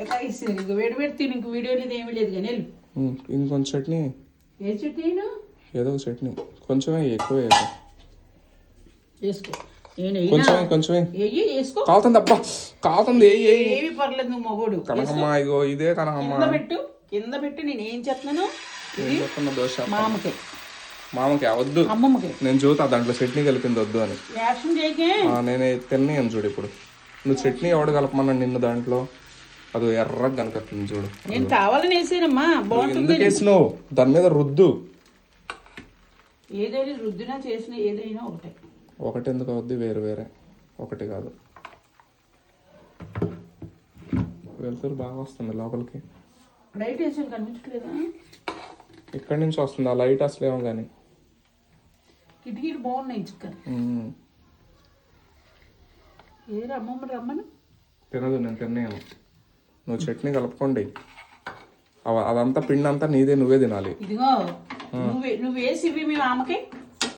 ఇంక వేడి వేడి తిని ఇంక వీడియో లేదు ఏమీ లేదు కానీ వెళ్ళు. ఉమ్, ఇంకొంచెం చట్నీ. ఏ చట్నీను ఏదో ఒక చట్నీ. కొంచెమే ఎక్కువ. వేసుకో. కొంచెమే కొంచెమే. కాలుతుంది అబ్బా. కాలుతుంది ఏమి పర్లేదు నువ్వు మగోడు. కనకమ్మ ఇగో ఇదే కనకమ్మ. కింద పెట్టు. కింద పెట్టి. నేను ఏం చేస్తున్నాను ఏం చెప్తున్నా దోశ? మామకి. మామకి వద్దు అమ్మమ్మకి. నేను చూతా దాంట్లో చట్నీ కలిపింది వద్దు అని. నేనే తిన్నాను చూడు ఇప్పుడు. నువ్వు చట్నీ ఎవడు కలపమన్నాడు నిన్ను దాంట్లో? అది ఎర్రగా కనకట్టుంది చూడు. నేను కావాలని వేసానమ్మా బాగుంటుంది వేసినావు? దాని మీద రుద్దు. ఏదైనా రుద్దినా చేసినా ఏదైనా ఒకటే. ఒకటి ఎందుకు అవుద్ది వేరు వేరే. ఒకటి కాదు. వెళ్తురు బాగా వస్తుంది లోపలికి. లైట్ వేసాను కనిపించట్లేదా? ఇక్కడి నుంచి వస్తుంది ఆ లైట్ అసలేమో కానీ కిటికీలు బాగున్నాయి చిక్కని ఏ రమ్మమ్మ రమ్మను? తినదు నేను తిన్నాను. నువ్వు చట్నీ కలుపుకోండి. అదంతా పిండి అంతా నీదే నువ్వే తినాలి. ఇదిగో నువ్వు నువ్వు వేసి ఇవి మీ మామకి?